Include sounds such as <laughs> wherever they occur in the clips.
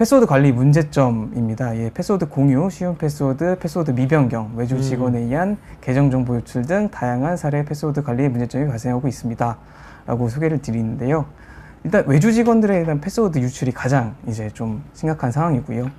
패스워드 관리 문제점입니다. 예, 패스워드 공유, 쉬운 패스워드, 패스워드 미변경, 외주 음. 직원에 의한 계정 정보 유출 등 다양한 사례 패스워드 관리의 문제점이 발생하고 있습니다. 라고 소개를 드리는데요. 일단 외주 직원들에 대한 패스워드 유출이 가장 이제 좀 심각한 상황이고요.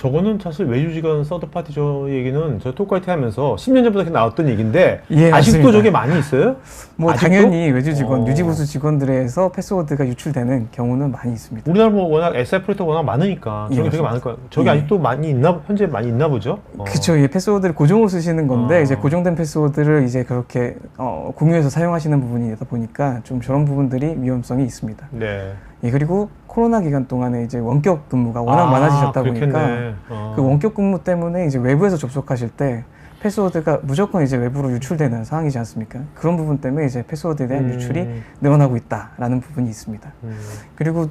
저거는 사실 외주 직원 서드 파티 저 얘기는 저 톡과이팅 하면서 10년 전부터 이렇게 나왔던 얘기인데 예, 아직도 맞습니다. 저게 많이 있어요? 뭐 아직도? 당연히 외주 직원, 어. 유지부수 직원들에서 패스워드가 유출되는 경우는 많이 있습니다. 우리나라 뭐 워낙 SI 프로젝트가 워낙 많으니까 예, 저게 되게. 많을 거예요. 저게 예. 아직도 많이 있나 현재 많이 있나 보죠? 어. 그쵸, 예, 패스워드를 고정으로 쓰시는 건데, 어. 이제 고정된 패스워드를 이제 그렇게, 어, 공유해서 사용하시는 부분이다 보니까 좀 저런 부분들이 위험성이 있습니다. 네. 예, 그리고 코로나 기간 동안에 이제 원격 근무가 워낙 아, 많아지셨다. 보니까 어. 그 원격 근무 때문에 이제 외부에서 접속하실 때 패스워드가 무조건 이제 외부로 유출되는 상황이지 않습니까? 그런 부분 때문에 이제 패스워드에 대한 음. 유출이 늘어나고 있다라는 부분이 있습니다. 음. 그리고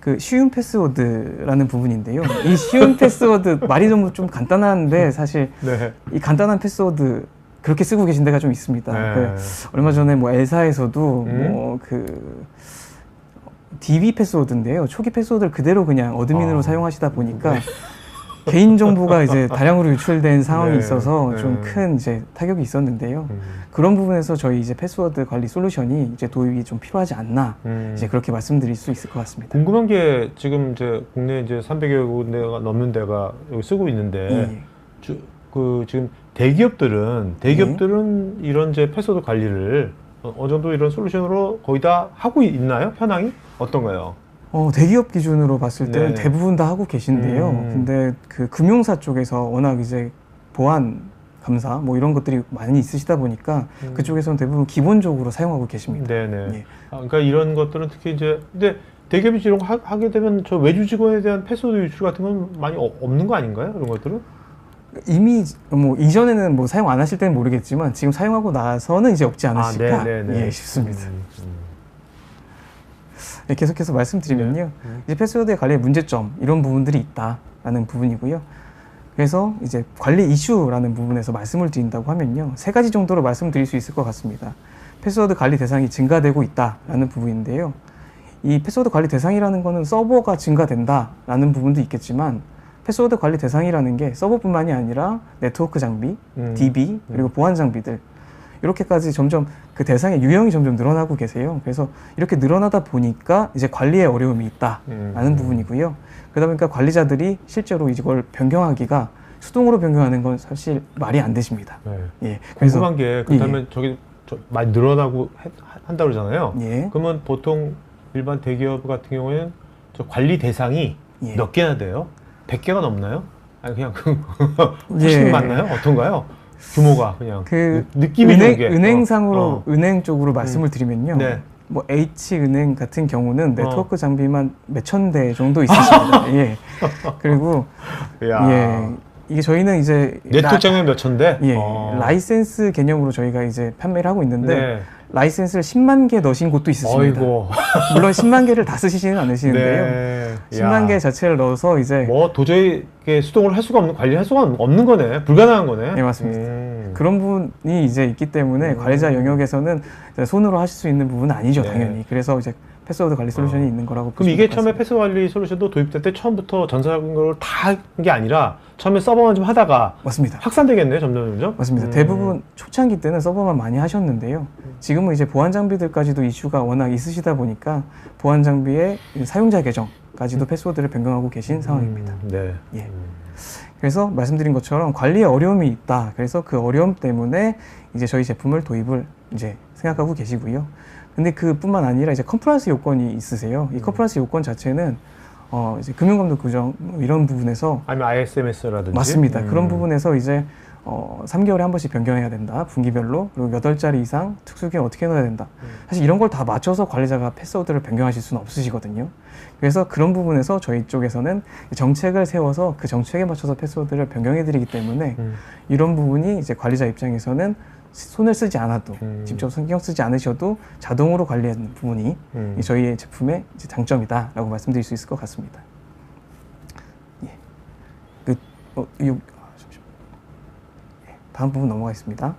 그 쉬운 패스워드라는 부분인데요. 이 쉬운 패스워드 <laughs> 말이 좀, 좀 간단한데 사실 네. 이 간단한 패스워드 그렇게 쓰고 계신 데가 좀 있습니다. 네. 그 얼마 전에 뭐 엘사에서도 음? 뭐그 DB 패스워드인데요. 초기 패스워드를 그대로 그냥 어드민으로 아. 사용하시다 보니까 <laughs> 개인 정보가 이제 <laughs> 다량으로 유출된 상황이 네. 있어서 좀 네. 큰 이제 타격이 있었는데요. 음. 그런 부분에서 저희 이제 패스워드 관리 솔루션이 이제 도입이 좀 필요하지 않나 음. 이제 그렇게 말씀드릴 수 있을 것 같습니다. 궁금한 게 지금 이제 국내 이제 300여 군데가 넘는 데가 여기 쓰고 있는데 예. 주, 그 지금 대기업들은 대기업들은 이런 이제 패스워드 관리를 어, 어느 정도 이런 솔루션으로 거의 다 하고 있나요? 현황이 어떤가요? 어, 대기업 기준으로 봤을 때는 네. 대부분 다 하고 계신데요. 음. 근데 그 금융사 쪽에서 워낙 이제 보안 감사 뭐 이런 것들이 많이 있으시다 보니까 음. 그쪽에서는 대부분 기본적으로 사용하고 계십니다. 네네. 예. 아, 그러니까 이런 것들은 특히 이제 근데 대기업이 이런 거 하, 하게 되면 저 외주 직원에 대한 패스워드 유출 같은 건 많이 어- 없는 거 아닌가요? 이런 것들은? 이미 뭐 이전에는 뭐 사용 안 하실 때는 모르겠지만 지금 사용하고 나서는 이제 없지 않으실까 예, 싶습니다. 음, 음. 네, 계속해서 말씀드리면요. 음. 이제 패스워드의 관리의 문제점 이런 부분들이 있다라는 부분이고요. 그래서 이제 관리 이슈라는 부분에서 말씀을 드린다고 하면요. 세 가지 정도로 말씀드릴 수 있을 것 같습니다. 패스워드 관리 대상이 증가되고 있다라는 부분인데요. 이 패스워드 관리 대상이라는 거는 서버가 증가된다라는 부분도 있겠지만 패스워드 관리 대상이라는 게 서버뿐만이 아니라 네트워크 장비, 음. DB 그리고 보안 장비들 이렇게까지 점점 그 대상의 유형이 점점 늘어나고 계세요. 그래서 이렇게 늘어나다 보니까 이제 관리에 어려움이 있다라는 음. 부분이고요. 그러다 보니까 관리자들이 실제로 이걸 변경하기가 수동으로 변경하는 건 사실 말이 안 되십니다. 네. 예. 그래서 궁금한 게 그렇다면 저기 저 많이 늘어나고 해- 한다 그러잖아요. 예. 그러면 보통 일반 대기업 같은 경우에는 저 관리 대상이 예. 몇 개나 돼요? 100개가 넘나요? 아니 그냥 그 훨씬 예. 많나요? 어떤가요? 규모가 그냥 그 느- 느낌이 은행, 좀 이게. 은행상으로 어, 어. 은행 쪽으로 말씀을 드리면요. 네. 뭐 H은행 같은 경우는 어. 네트워크 장비만 몇 천 대 정도 있으십니다. <laughs> 예. 그리고 야. 예. 이게 저희는 이제 네트워크 장면 몇 천 대? 예, 어. 라이센스 개념으로 저희가 이제 판매를 하고 있는데 네. 라이센스를 10만 개 넣으신 곳도 있으십니다. 어이고. <laughs> 물론 10만 개를 다 쓰시지는 않으시는데요. 네. 10만 야. 개 자체를 넣어서 이제 뭐 도저히 이렇게 수동을 할 수가 없는 관리할 수가 없는 거네. 불가능한 거네. 네, 맞습니다. 음. 그런 부분이 이제 있기 때문에 음. 관리자 영역에서는 이제 손으로 하실 수 있는 부분은 아니죠, 네. 당연히. 그래서 이제 패스워드 관리 솔루션이 어. 있는 거라고 그럼 보시면 이게 처음에. 패스 관리 솔루션도 도입될 때 처음부터 전사적으로 다한 게 아니라 처음에 서버만 좀 하다가 맞습니다. 확산되겠네요, 점점 점점. 맞습니다. 음. 대부분 초창기 때는 서버만 많이 하셨는데요. 지금은 이제 보안 장비들까지도 이슈가 워낙 있으시다 보니까 보안 장비의 사용자 계정까지도 패스워드를 변경하고 계신 상황입니다. 음, 네. 예. 음. 그래서 말씀드린 것처럼 관리에 어려움이 있다. 그래서 그 어려움 때문에 이제 저희 제품을 도입을 이제 생각하고 계시고요. 근데 그뿐만 아니라 이제 컴플라이언스 요건이 있으세요. 이 컴플라이언스 요건 자체는 어 이제 금융감독 규정 뭐 이런 부분에서 아니면 ISMS라든지. 맞습니다. 음. 그런 부분에서 이제 어 3개월에 한 번씩 변경해야 된다. 분기별로 그리고 8자리 이상 특수기간 어떻게 넣어야 된다. 음. 사실 이런 걸 다 맞춰서 관리자가 패스워드를 변경하실 수는 없으시거든요. 그래서 그런 부분에서 저희 쪽에서는 정책을 세워서 그 정책에 맞춰서 패스워드를 변경해 드리기 때문에 음. 이런 부분이 이제 관리자 입장에서는 손을 쓰지 않아도 음. 직접 신경 쓰지 않으셔도 자동으로 관리하는 부분이 음. 이 저희의 제품의 장점이다라고 말씀드릴 수 있을 것 같습니다. 예. 그 어, 이 아, 잠시만요. 예, 다음 부분 넘어가겠습니다.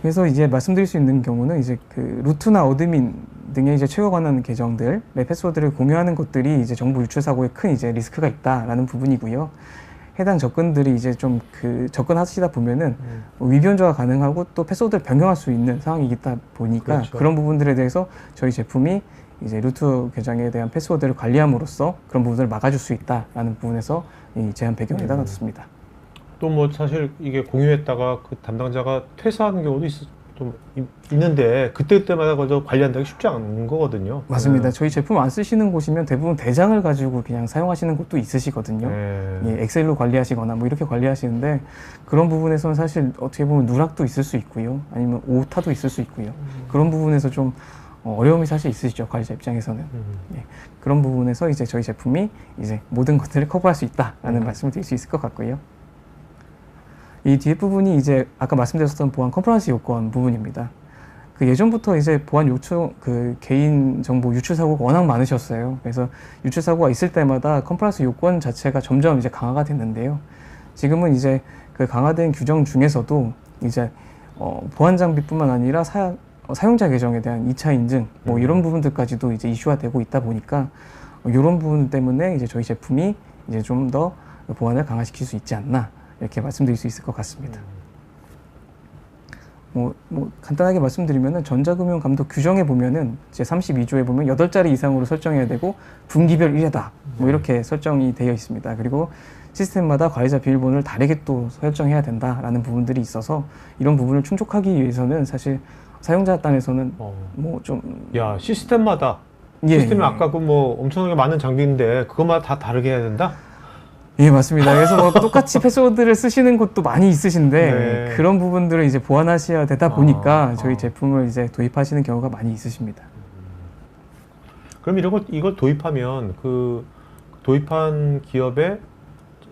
그래서 이제 말씀드릴 수 있는 경우는 이제 그 루트나 어드민 등의 이제 최고 관한 계정들의 패스워드를 공유하는 것들이 이제 정보 유출 사고에 큰 이제 리스크가 있다라는 부분이고요. 해당 접근들이 이제 좀 그 접근하시다 보면은 음. 위변조가 가능하고 또 패스워드를 변경할 수 있는 상황이다 보니까 그렇죠. 그런 부분들에 대해서 저희 제품이 이제 루트 계정에 대한 패스워드를 관리함으로써 그런 부분을 막아줄 수 있다라는 부분에서 이 제한 배경에다 음. 놨습니다. 또뭐 사실 이게 공유했다가 그 담당자가 퇴사하는 경우도 있, 좀 이- 있는데 그때 그때마다 그저 관리한다기 쉽지 않은 거거든요. 맞습니다. 네. 저희 제품 안 쓰시는 곳이면 대부분 대장을 가지고 그냥 사용하시는 곳도 있으시거든요. 네. 예, 엑셀로 관리하시거나 뭐 이렇게 관리하시는데 그런 부분에서는 사실 어떻게 보면 누락도 있을 수 있고요. 아니면 오타도 있을 수 있고요. 그런 부분에서 좀 어, 어려움이 사실 있으시죠. 관리자 입장에서는. 음. 그런 부분에서 이제 저희 제품이 이제 모든 것들을 커버할 수 있다라는 음. 말씀을 드릴 수 있을 것 같고요. 이 뒤에 부분이 이제 아까 말씀드렸던 보안 컴플라이언스 요건 부분입니다. 그 예전부터 이제 보안 요청 그 개인 정보 유출 사고가 워낙 많으셨어요. 그래서 유출 사고가 있을 때마다 컴플라이언스 요건 자체가 점점 이제 강화가 됐는데요. 지금은 이제 그 강화된 규정 중에서도 이제 어, 보안 장비뿐만 아니라 사, 어, 사용자 계정에 대한 2차 인증 뭐 음. 이런 부분들까지도 이제 이슈화 되고 있다 보니까 어, 이런 부분 때문에 이제 저희 제품이 이제 좀 더 보안을 강화시킬 수 있지 않나 이렇게 말씀드릴 수 있을 것 같습니다. 뭐, 뭐 간단하게 말씀드리면은 전자금융 감독 규정에 보면은 제 32조에 보면 8자리 이상으로 설정해야 되고 분기별 1회다. 뭐 이렇게 설정이 되어 있습니다. 그리고 시스템마다 관리자 비밀번호를 다르게 또 설정해야 된다라는 부분들이 있어서 이런 부분을 충족하기 위해서는 사실 사용자 단에서는 어. 뭐좀 야 시스템마다 예, 시스템이 예. 아까 그 뭐 엄청나게 많은 장비인데 그것마다 다 다르게 해야 된다? 예, 맞습니다. 그래서 뭐 <laughs> 똑같이 패스워드를 쓰시는 곳도 많이 있으신데 네. 그런 부분들을 이제 보완하셔야 되다 보니까 아, 저희 아. 제품을 이제 도입하시는 경우가 많이 있으십니다. 그럼 이런 것 이걸 도입하면 그 도입한 기업에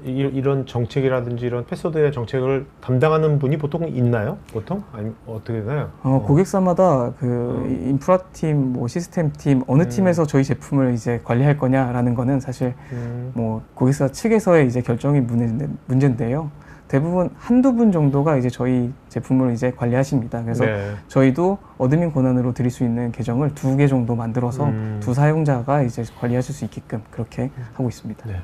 이, 이런 정책이라든지 이런 패스워드의 정책을 담당하는 분이 보통 있나요? 보통 아니 어떻게 되나요? 어, 어. 고객사마다 그 어. 인프라 팀, 뭐 시스템 팀 어느 음. 팀에서 저희 제품을 이제 관리할 거냐라는 거는 사실 음. 뭐 고객사 측에서의 이제 결정이 문제인데, 문제인데 요. 대부분 한두 분 정도가 이제 저희 제품을 이제 관리하십니다. 그래서 네. 저희도 어드민 권한으로 드릴 수 있는 계정을 두 개 정도 만들어서 음. 두 사용자가 이제 관리하실 수 있게끔 그렇게 하고 있습니다. 네.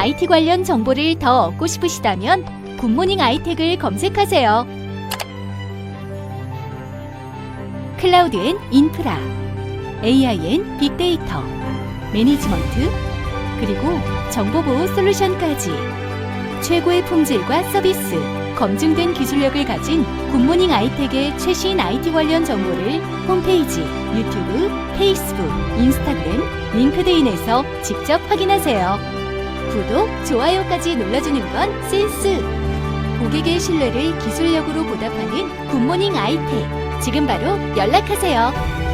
IT 관련 정보를 더 얻고 싶으시다면 굿모닝 아이텍을 검색하세요. 클라우드 앤 인프라, AI 앤 빅데이터, 매니지먼트, 그리고 정보보호 솔루션까지 최고의 품질과 서비스, 검증된 기술력을 가진 굿모닝 아이텍의 최신 IT 관련 정보를 홈페이지, 유튜브, 페이스북, 인스타그램, 링크드인에서 직접 확인하세요. 구독, 좋아요까지 눌러주는 건 센스! 고객의 신뢰를 기술력으로 보답하는 굿모닝 아이텍. 지금 바로 연락하세요.